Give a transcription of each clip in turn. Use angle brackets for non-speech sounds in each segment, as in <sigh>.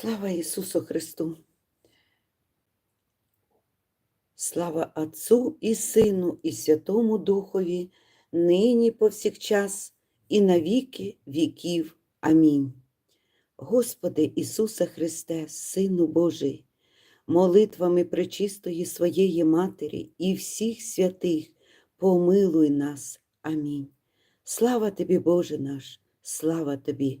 Слава Ісусу Христу! Слава Отцу і Сину, і Святому Духові, нині повсякчас, і на віки віків. Амінь. Господи Ісусе Христе, Сину Божий, молитвами пречистої своєї Матері і всіх святих, помилуй нас. Амінь. Слава Тобі, Боже наш, слава Тобі!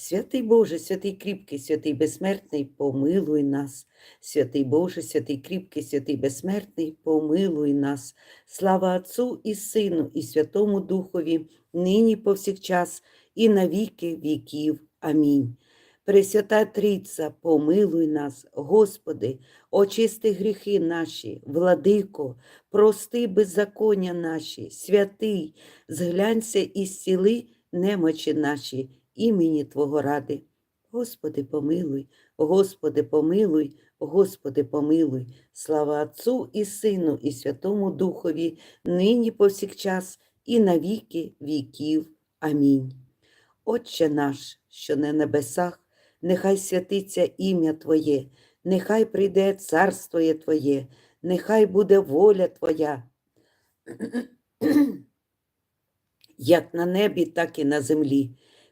Святий Боже, святий кріпкий, святий безсмертний, помилуй нас. Святий Боже, святий кріпкий, святий безсмертний, помилуй нас. Слава Отцу і Сину, і Святому Духові, нині повсякчас, і на віки віків. Амінь. Пресвята Трійця, помилуй нас, Господи, очисти гріхи наші, владико, прости беззаконня наші, святий, зглянься і зціли немочі наші імені Твого ради. Господи, помилуй, Господи, помилуй, Господи, помилуй, слава Отцу і Сину, і Святому Духові, нині повсякчас, і на віки віків. Амінь. Отче наш, що на небесах, нехай святиться ім'я Твоє, нехай прийде царство Твоє, нехай буде воля Твоя, <clears throat> як на небі, так і на землі.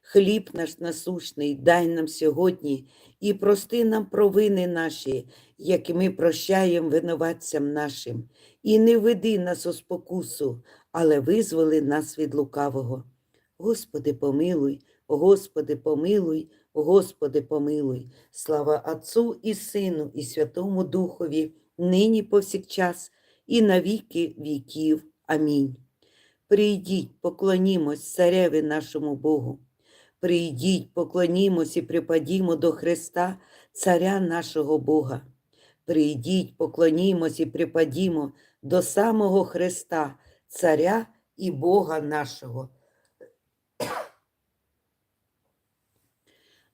Хліб наш насущний, дай нам сьогодні і прости нам провини наші, які ми прощаємо винуватцям нашим, і не веди нас у спокусу, але визволи нас від лукавого. Господи, помилуй, Господи, помилуй, Господи, помилуй, слава Отцу і Сину, і Святому Духові, нині повсякчас, і на віки віків. Амінь. Прийдіть, поклонімось цареві нашому Богу. Прийдіть, поклонімось і припадімо до Христа, Царя нашого Бога. Прийдіть, поклонімось і припадімо до самого Христа, Царя і Бога нашого.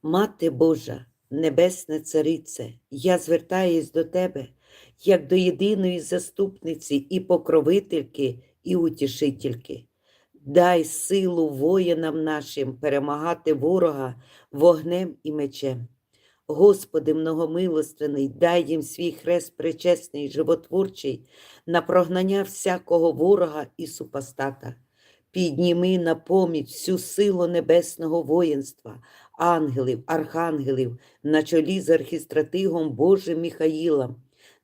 Мати Божа, Небесна Царице, я звертаюсь до Тебе, як до єдиної заступниці і покровительки, і утішительки. Дай силу воїнам нашим перемагати ворога вогнем і мечем. Господи, многомилостивний, дай їм свій хрест причесний, животворчий, на прогнання всякого ворога і супостата. Підніми на поміч всю силу небесного воїнства, ангелів, архангелів, на чолі з архістратигом Божим Міхаїлом.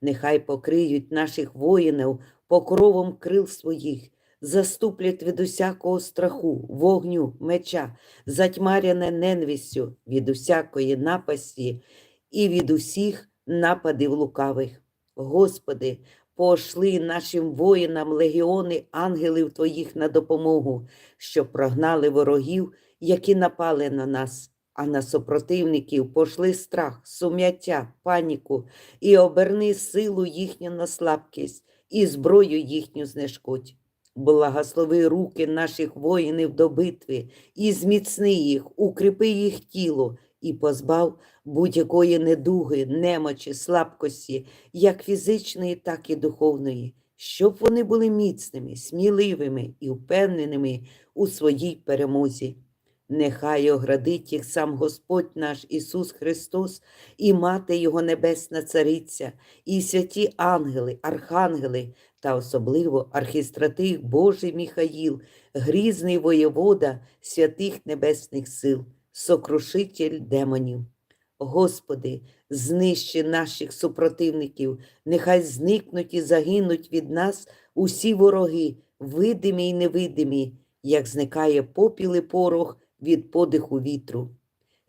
Нехай покриють наших воїнів покровом крил своїх заступлять від усякого страху, вогню, меча, затьмаряне ненвістю від усякої напасті і від усіх нападів лукавих. Господи, пошли нашим воїнам легіони ангелів Твоїх на допомогу, щоб прогнали ворогів, які напали на нас. А на супротивників пошли страх, сум'яття, паніку і оберни силу їхню на слабкість і зброю їхню знешкодь. Благослови руки наших воїнів до битви і зміцни їх, укріпи їх тіло і позбав будь-якої недуги, немочі, слабкості, як фізичної, так і духовної, щоб вони були міцними, сміливими і впевненими у своїй перемозі. Нехай оградить їх сам Господь наш Ісус Христос, і Мати Його Небесна Цариця, і святі ангели, архангели, та особливо архістратих Божий Міхаїл, грізний воєвода святих небесних сил, сокрушитель демонів. Господи, знищи наших супротивників, нехай зникнуть і загинуть від нас усі вороги, видимі й невидимі, як зникає попіл і порох від подиху вітру.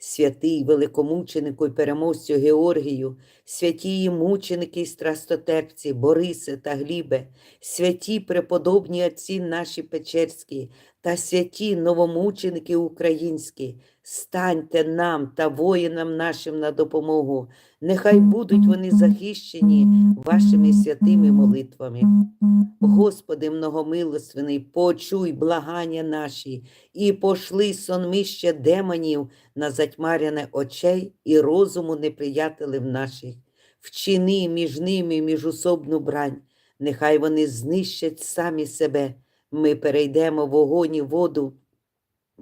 Святий великомученику й переможцю Георгію, святі мученики й страстотерпці, Борисе та Глібе, святі преподобні отці наші Печерські та святі новомученики українські, станьте нам та воїнам нашим на допомогу. Нехай будуть вони захищені вашими святими молитвами. Господи многомилостивний, почуй благання наші і пошли сонмище демонів на затьмаряне очей і розуму неприятелів наших. Вчини між ними міжусобну брань, нехай вони знищать самі себе. Ми перейдемо в огонь і воду,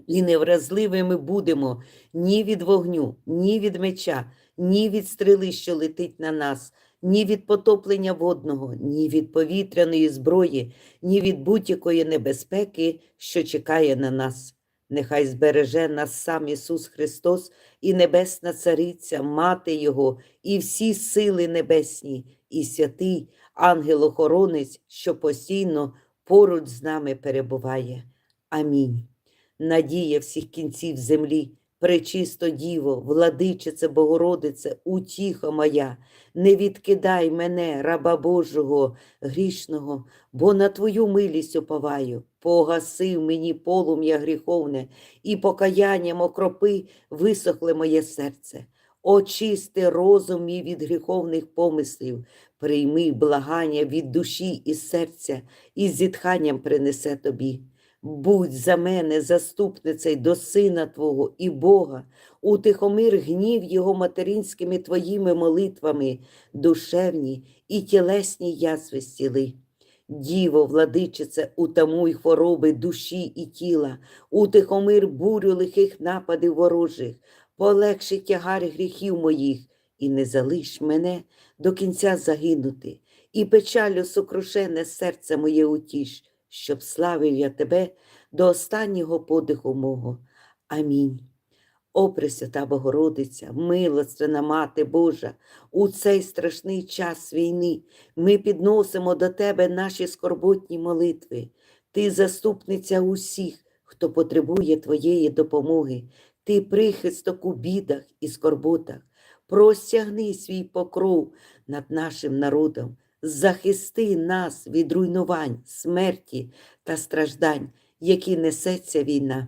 і невразливими будемо ні від вогню, ні від меча, ні від стріли, що летить на нас, ні від потоплення водного, ні від повітряної зброї, ні від будь-якої небезпеки, що чекає на нас. Нехай збереже нас сам Ісус Христос і Небесна Цариця, Мати Його, і всі сили небесні, і святий ангел-охоронець, що постійно поруч з нами перебуває. Амінь. Надія всіх кінців землі, пречисто Діво, владичице Богородице, утіха моя, не відкидай мене, раба Божого, грішного, бо на Твою милість уповаю, погасив мені полум'я гріховне, і покаянням окропи висохле моє серце. Очисти розум мій від гріховних помислів, прийми благання від душі і серця, і зітханням принесе тобі. Будь за мене заступницею до Сина Твого і Бога, утихомир гнів Його материнськими Твоїми молитвами, душевні і тілесні язви зціли. Діво, владичице, утамуй хвороби душі і тіла, утихомир бурю лихих нападів ворожих, полегши тягар гріхів моїх, і не залиш мене до кінця загинути, і печалю сокрушене серце моє утіш, щоб славив я тебе до останнього подиху мого. Амінь. О, Пресвята Богородиця, милостина Мати Божа, у цей страшний час війни ми підносимо до Тебе наші скорботні молитви. Ти заступниця усіх, хто потребує Твоєї допомоги, ти прихисток у бідах і скорботах. Простягни свій покров над нашим народом, захисти нас від руйнувань, смерті та страждань, які несеться війна.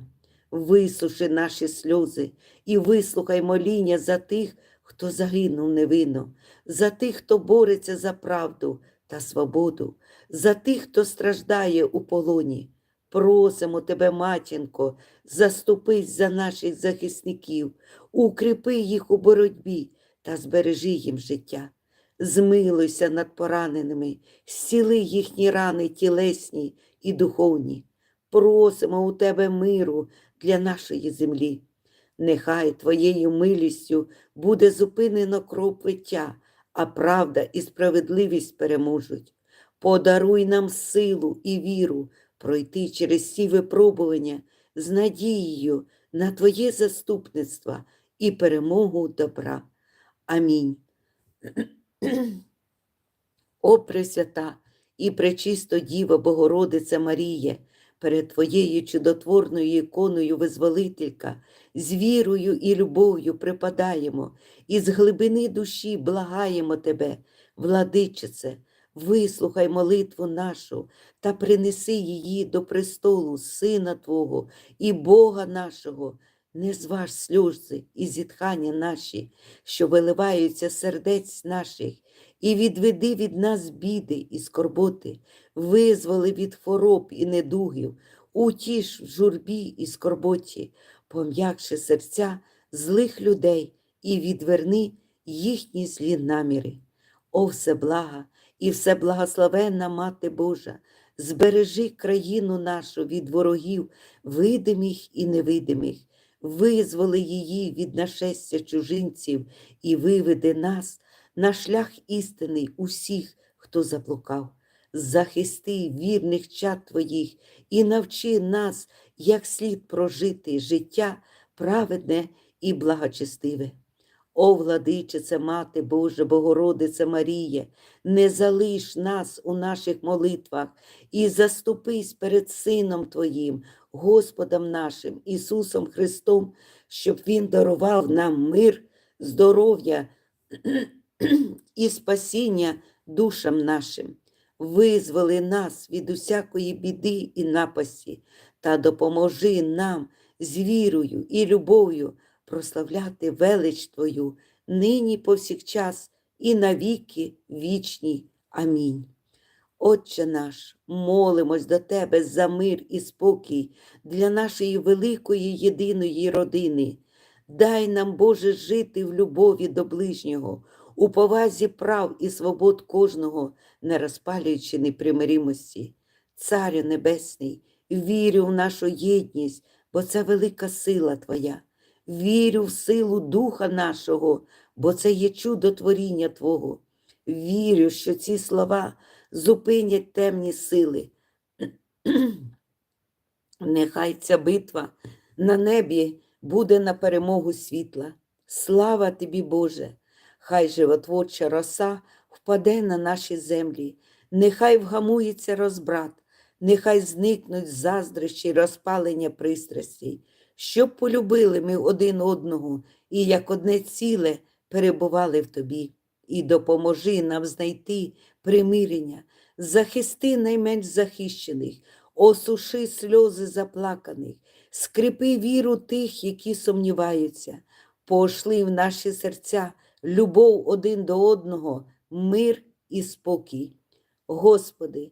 Висуши наші сльози і вислухай моління за тих, хто загинув невинно, за тих, хто бореться за правду та свободу, за тих, хто страждає у полоні. Просимо тебе, матінко, заступись за наших захисників, укріпи їх у боротьбі та збережи їм життя. Змилуйся над пораненими, зціли їхні рани тілесні і духовні. Просимо у тебе миру для нашої землі. Нехай Твоєю милістю буде зупинено кров пиття, а правда і справедливість переможуть. Подаруй нам силу і віру пройти через ці випробування з надією на Твоє заступництво і перемогу добра. Амінь. О Пресвята і пречисто Діва Богородице Маріє, перед Твоєю чудотворною іконою Визволителька, з вірою і любов'ю припадаємо, і з глибини душі благаємо Тебе, владичице, вислухай молитву нашу та принеси її до престолу Сина Твого і Бога нашого. Не зваж сльози і зітхання наші, що виливаються сердець наших, і відведи від нас біди і скорботи, визволи від хвороб і недугів, утіш в журбі і скорботі, пом'якши серця злих людей і відверни їхні злі наміри. О, всеблага і всеблагословенна Мати Божа, збережи країну нашу від ворогів, видимих і невидимих, визволи її від нашестя чужинців і виведи нас на шлях істинний усіх, хто заблукав. Захисти вірних чад Твоїх і навчи нас, як слід прожити життя праведне і благочестиве. О, владичице, Мати Божа, Богородице Маріє, не залиш нас у наших молитвах і заступись перед Сином Твоїм, Господом нашим, Ісусом Христом, щоб Він дарував нам мир, здоров'я і спасіння душам нашим. Визволи нас від усякої біди і напасті та допоможи нам з вірою і любов'ю прославляти велич Твою, нині повсякчас і навіки вічні. Амінь. Отче наш, молимось до Тебе за мир і спокій для нашої великої єдиної родини. Дай нам, Боже, жити в любові до ближнього, у повазі прав і свобод кожного, не розпалюючи непримиримості. Царю Небесний, вірю в нашу єдність, бо це велика сила Твоя. Вірю в силу Духа нашого, бо це є чудо творіння Твого. Вірю, що ці слова зупинять темні сили. <clears throat> Нехай ця битва на небі буде на перемогу світла. Слава тобі, Боже! Хай животворча роса впаде на наші землі, нехай вгамується розбрат, нехай зникнуть заздрощі й розпалення пристрастей, щоб полюбили ми один одного і як одне ціле перебували в тобі. І допоможи нам знайти примирення, захисти найменш захищених, осуши сльози заплаканих, скрипи віру тих, які сумніваються, пошли в наші серця любов один до одного, мир і спокій. Господи,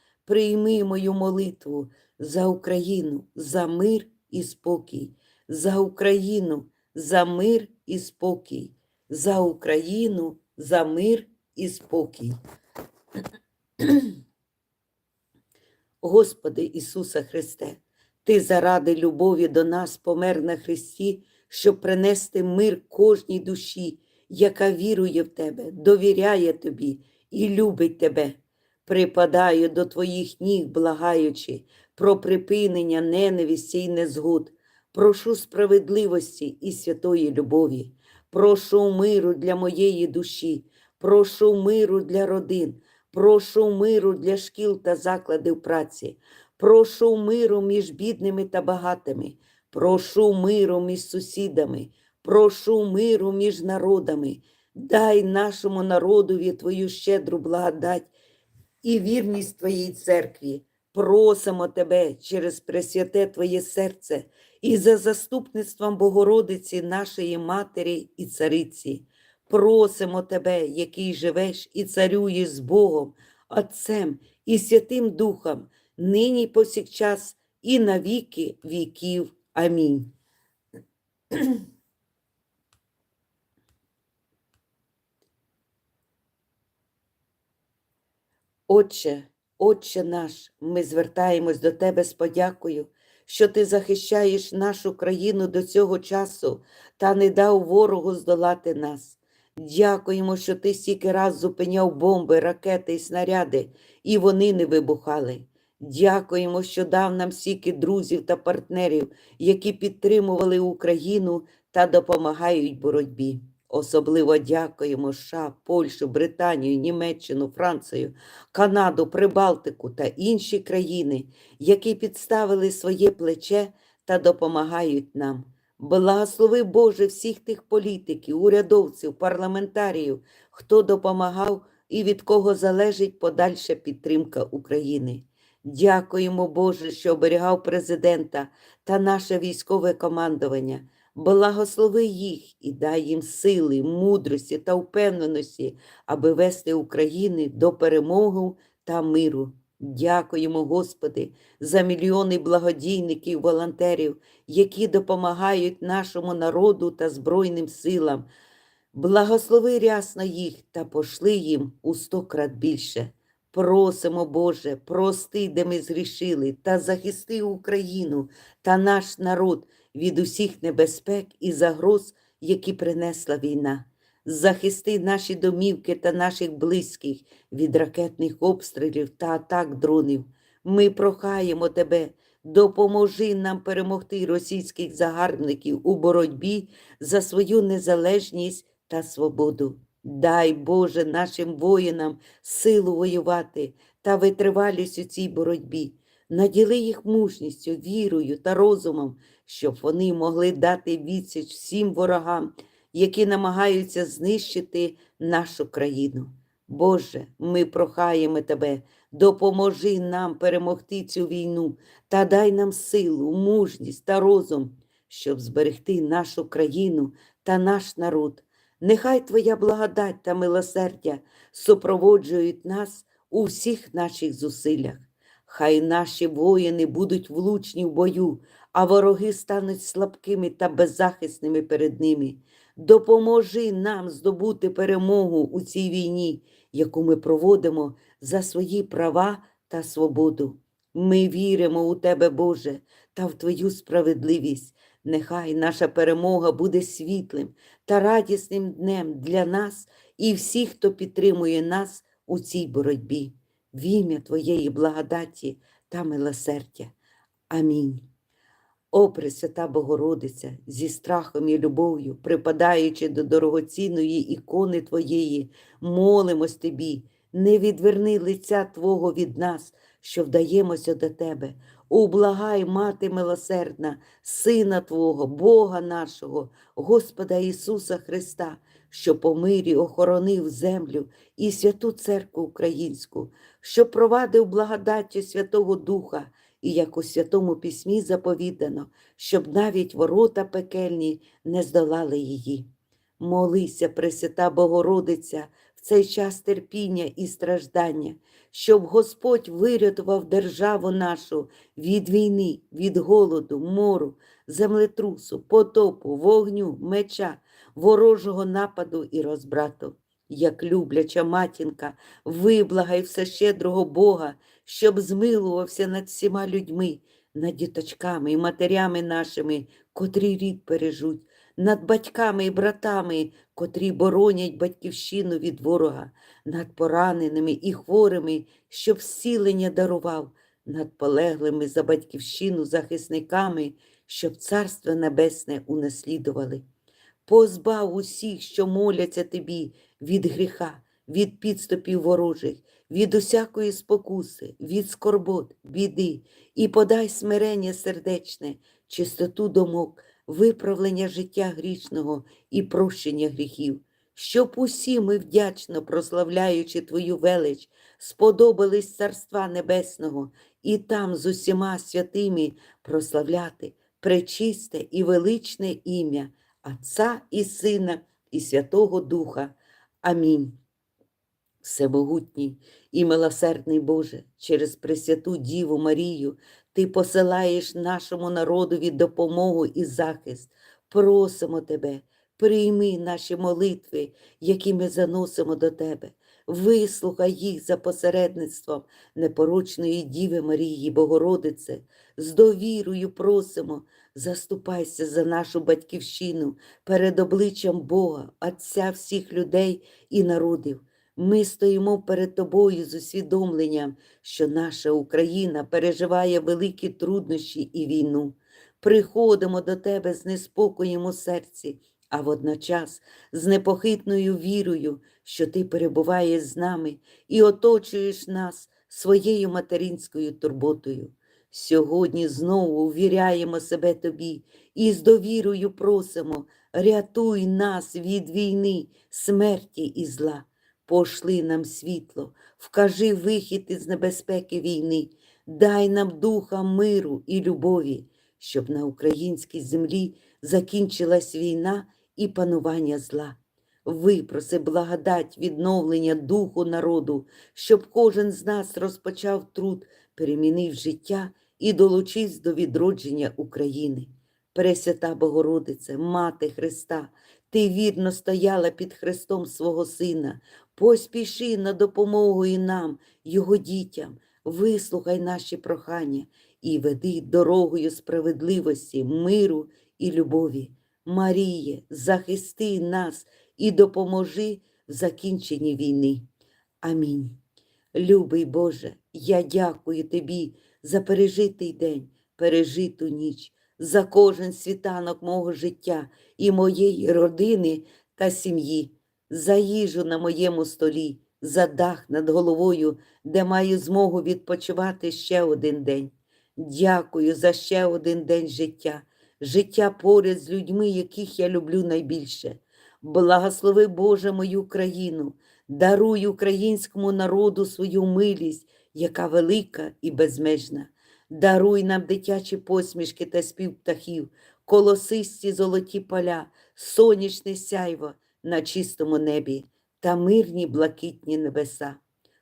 прийми мою молитву за Україну, за мир і спокій, за Україну, за мир і спокій, за Україну, за мир і спокій. Господи Ісуса Христе, Ти заради любові до нас помер на Христі, щоб принести мир кожній душі, яка вірує в Тебе, довіряє Тобі і любить Тебе. Припадаю до Твоїх ніг, благаючи про припинення ненависті і незгод. Прошу справедливості і святої любові. Прошу миру для моєї душі, прошу миру для родин, прошу миру для шкіл та закладів праці, прошу миру між бідними та багатими, прошу миру між сусідами, прошу миру між народами. Дай нашому народові Твою щедру благодать і вірність Твоїй церкві. Просимо Тебе через пресвяте Твоє серце і за заступництвом Богородиці, нашої Матері і Цариці. Просимо Тебе, який живеш і царюєш з Богом, Отцем і Святим Духом, нині повсякчас, і на віки віків. Амінь. Отче, Отче наш, ми звертаємось до Тебе з подякою, що Ти захищаєш нашу країну до цього часу та не дав ворогу здолати нас. Дякуємо, що ти стільки раз зупиняв бомби, ракети і снаряди, і вони не вибухали. Дякуємо, що дав нам стільки друзів та партнерів, які підтримували Україну та допомагають боротьбі. Особливо дякуємо США, Польщу, Британію, Німеччину, Францію, Канаду, Прибалтику та інші країни, які підставили своє плече та допомагають нам. Благослови Боже всіх тих політиків, урядовців, парламентаріїв, хто допомагав і від кого залежить подальша підтримка України. Дякуємо, Боже, що оберігав президента та наше військове командування. Благослови їх і дай їм сили, мудрості та впевненості, аби вести Україну до перемоги та миру. Дякуємо, Господи, за мільйони благодійників, волонтерів, які допомагають нашому народу та Збройним силам. Благослови рясно їх та пошли їм у сто крат більше. Просимо, Боже, прости, де ми згрішили, та захисти Україну та наш народ від усіх небезпек і загроз, які принесла війна. Захисти наші домівки та наших близьких від ракетних обстрілів та атак дронів. Ми прохаємо Тебе, допоможи нам перемогти російських загарбників у боротьбі за свою незалежність та свободу. Дай Боже нашим воїнам силу воювати та витривалість у цій боротьбі. Наділи їх мужністю, вірою та розумом, щоб вони могли дати відсіч всім ворогам, які намагаються знищити нашу країну. Боже, ми прохаємо Тебе, допоможи нам перемогти цю війну та дай нам силу, мужність та розум, щоб зберегти нашу країну та наш народ. Нехай Твоя благодать та милосердя супроводжують нас у всіх наших зусиллях. Хай наші воїни будуть влучні в бою, а вороги стануть слабкими та беззахисними перед ними. Допоможи нам здобути перемогу у цій війні, яку ми проводимо за свої права та свободу. Ми віримо у Тебе, Боже, та в Твою справедливість. Нехай наша перемога буде світлим та радісним днем для нас і всіх, хто підтримує нас у цій боротьбі. В ім'я Твоєї благодаті та милосердя. Амінь. О, Пресвята Богородиця, зі страхом і любов'ю, припадаючи до дорогоцінної ікони Твоєї, молимось Тобі, не відверни лиця Твого від нас, що вдаємося до Тебе. Ублагай, Мати милосердна, Сина Твого, Бога нашого, Господа Ісуса Христа, що по мирі охоронив землю і святу церкву українську, що провадив благодаттю Святого Духа, і як у Святому Письмі заповідано, щоб навіть ворота пекельні не здолали її. Молися, Пресвята Богородиця, в цей час терпіння і страждання, щоб Господь вирятував державу нашу від війни, від голоду, мору, землетрусу, потопу, вогню, меча, ворожого нападу і розбрату. Як любляча матінка, виблагай всещедрого Бога, щоб змилувався над всіма людьми, над діточками і матерями нашими, котрі рід бережуть, над батьками і братами, котрі боронять батьківщину від ворога, над пораненими і хворими, щоб зцілення дарував, над полеглими за батьківщину захисниками, щоб Царство Небесне унаслідували. Позбав усіх, що моляться тобі від гріха, від підступів ворожих, від усякої спокуси, від скорбот, біди, і подай смирення сердечне, чистоту думок, виправлення життя грішного і прощення гріхів, щоб усі ми вдячно прославляючи Твою велич, сподобались Царства Небесного і там з усіма святими прославляти пречисте і величне ім'я Отця і Сина, і Святого Духа. Амінь. Всемогутній і милосердний Боже, через Пресвяту Діву Марію, Ти посилаєш нашому народові допомогу і захист. Просимо Тебе, прийми наші молитви, які ми заносимо до Тебе. Вислухай їх за посередництвом непорочної Діви Марії Богородице, з довірою просимо, заступайся за нашу батьківщину перед обличчям Бога, Отця всіх людей і народів. Ми стоїмо перед тобою з усвідомленням, що наша Україна переживає великі труднощі і війну. Приходимо до тебе з неспокоєм у серці, а водночас з непохитною вірою, що ти перебуваєш з нами і оточуєш нас своєю материнською турботою. Сьогодні знову увіряємо себе тобі і з довірою просимо, рятуй нас від війни, смерті і зла. Пошли нам світло, вкажи вихід із небезпеки війни, дай нам духа миру і любові, щоб на українській землі закінчилась війна і панування зла. Випроси благодать відновлення духу народу, щоб кожен з нас розпочав труд, перемінив життя і долучився до відродження України. Пресвята Богородице, Мати Христа, ти вірно стояла під хрестом свого Сина. Поспіши на допомогу і нам, Його дітям, вислухай наші прохання і веди дорогою справедливості, миру і любові. Маріє, захисти нас і допоможи в закінченні війни. Амінь. Любий Боже, я дякую Тобі за пережитий день, пережиту ніч, за кожен світанок мого життя і моєї родини та сім'ї, за їжу на моєму столі, за дах над головою, де маю змогу відпочивати ще один день. Дякую за ще один день життя, життя поряд з людьми, яких я люблю найбільше. Благослови Боже мою країну, даруй українському народу свою милість, яка велика і безмежна. Даруй нам дитячі посмішки та спів птахів, колосисті золоті поля, сонячне сяйво на чистому небі та мирні блакитні небеса.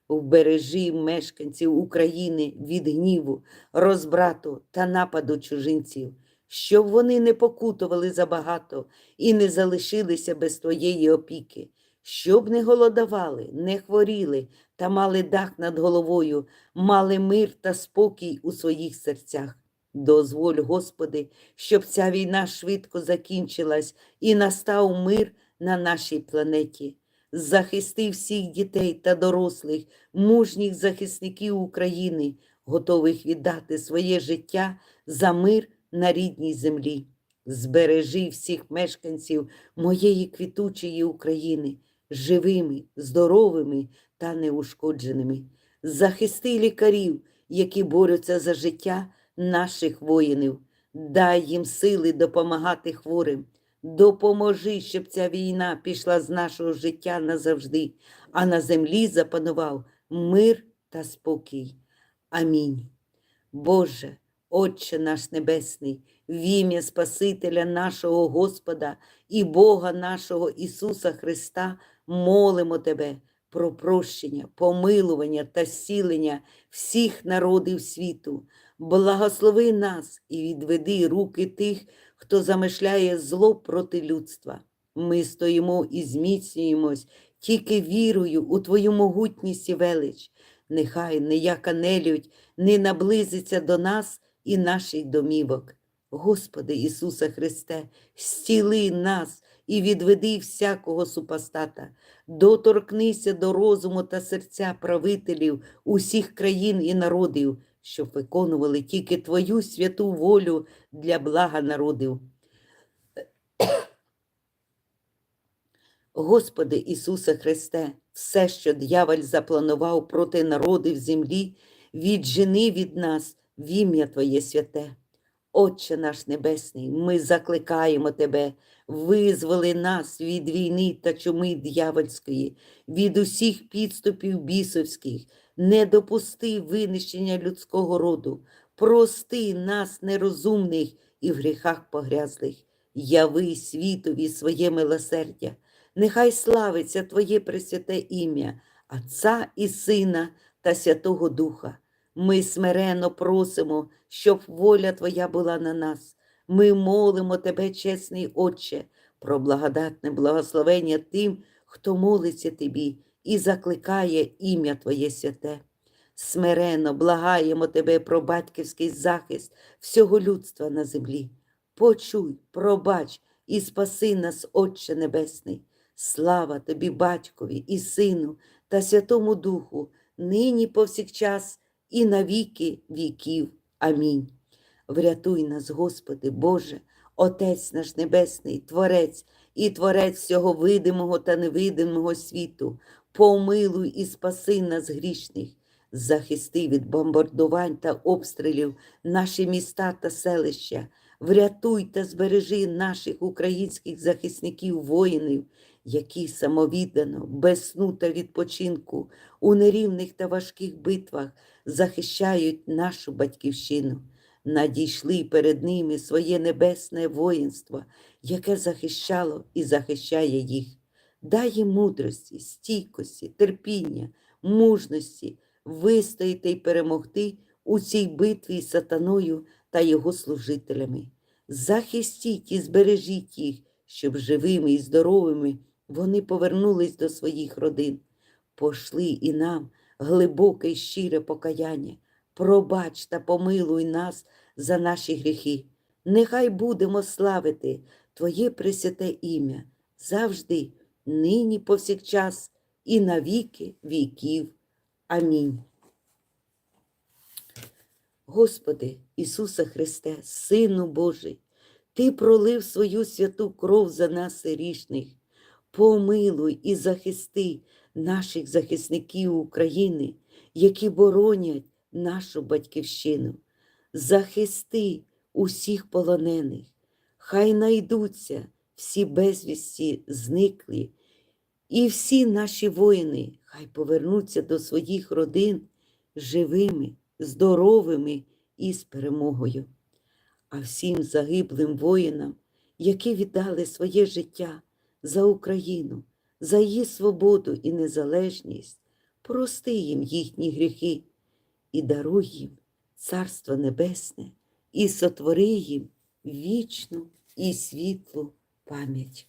Вбережи мешканців України від гніву, розбрату та нападу чужинців, щоб вони не покутували забагато і не залишилися без твоєї опіки, щоб не голодували, не хворіли та мали дах над головою, мали мир та спокій у своїх серцях. Дозволь, Господи, щоб ця війна швидко закінчилась і настав мир на нашій планеті. Захисти всіх дітей та дорослих, мужніх захисників України, готових віддати своє життя за мир на рідній землі. Збережи всіх мешканців моєї квітучої України живими, здоровими та неушкодженими. Захисти лікарів, які борються за життя наших воїнів. Дай їм сили допомагати хворим. Допоможи, щоб ця війна пішла з нашого життя назавжди, а на землі запанував мир та спокій. Амінь. Боже, Отче наш Небесний, в ім'я Спасителя нашого Господа і Бога нашого Ісуса Христа, молимо Тебе про прощення, помилування та зцілення всіх народів світу. Благослови нас і відведи руки тих, хто замишляє зло проти людства. Ми стоїмо і зміцнюємось тільки вірою у Твою могутність і велич. Нехай ніяка нелюдь не наблизиться до нас і наших домівок. Господи Ісусе Христе, зціли нас і відведи всякого супостата, доторкнися до розуму та серця правителів усіх країн і народів, щоб виконували тільки Твою святу волю для блага народів. <coughs> Господи Ісусе Христе, все, що дьяволь запланував проти народів землі, віджени від нас в ім'я Твоє святе. Отче наш Небесний, ми закликаємо Тебе, визволи нас від війни та чуми дьявольської, від усіх підступів бісовських, не допусти винищення людського роду, прости нас, нерозумних і в гріхах погрязлих, яви світові своє милосердя, нехай славиться Твоє пресвяте ім'я, Отця і Сина та Святого Духа. Ми смиренно просимо, щоб воля Твоя була на нас. Ми молимо Тебе, чесний Отче, про благодатне благословення тим, хто молиться Тобі і закликає ім'я Твоє святе. Смиренно благаємо Тебе про батьківський захист всього людства на землі. Почуй, пробач і спаси нас, Отче Небесний. Слава Тобі, Батькові і Сину та Святому Духу, нині повсякчас і на віки віків. Амінь. Врятуй нас, Господи, Боже, Отець наш Небесний, Творець і Творець всього видимого та невидимого світу, помилуй і спаси нас грішних, захисти від бомбардувань та обстрілів наші міста та селища, врятуй та збережи наших українських захисників, воїнів, які самовіддано, без сну та відпочинку, у нерівних та важких битвах захищають нашу батьківщину. Надійшли перед ними своє небесне воїнство, яке захищало і захищає їх. Дай їм мудрості, стійкості, терпіння, мужності вистояти й перемогти у цій битві з сатаною та його служителями. Захистіть і збережіть їх, щоб живими і здоровими вони повернулись до своїх родин. Пошли і нам глибоке й щире покаяння. Пробач та помилуй нас за наші гріхи. Нехай будемо славити Твоє пресвяте ім'я завжди, нині повсякчас і на віки віків. Амінь. Господи Ісусе Христе, Сину Божий, Ти пролив свою святу кров за нас грішних. Помилуй і захисти наших захисників України, які боронять нашу батьківщину. Захисти усіх полонених, хай найдуться всі безвісті зниклі, і всі наші воїни хай повернуться до своїх родин живими, здоровими і з перемогою. А всім загиблим воїнам, які віддали своє життя за Україну, за її свободу і незалежність, прости їм їхні гріхи і даруй їм Царство Небесне і сотвори їм вічну і світлу пам'ять.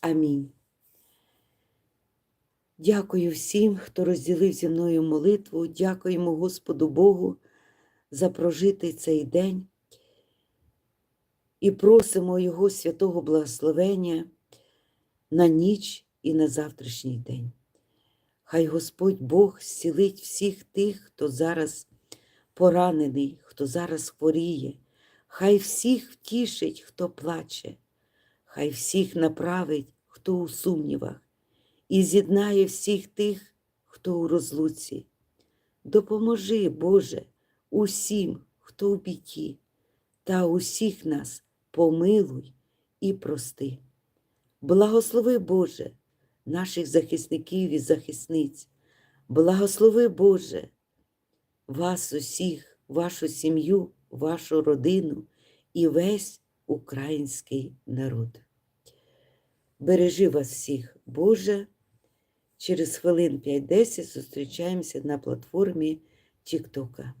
Амінь. Дякую всім, хто розділив зі мною молитву. Дякуємо Господу Богу за прожитий цей день і просимо Його святого благословення на ніч і на завтрашній день. Хай Господь Бог зцілить всіх тих, хто зараз поранений, хто зараз хворіє, хай всіх втішить, хто плаче, хай всіх направить, хто у сумнівах, і з'єднає всіх тих, хто у розлуці. Допоможи, Боже, усім, хто у біді, та усіх нас помилуй і прости. Благослови, Боже, наших захисників і захисниць. Благослови, Боже, вас усіх, вашу сім'ю, вашу родину і весь український народ. Бережи вас всіх, Боже. Через хвилин 5-10 зустрічаємося на платформі Тіктока.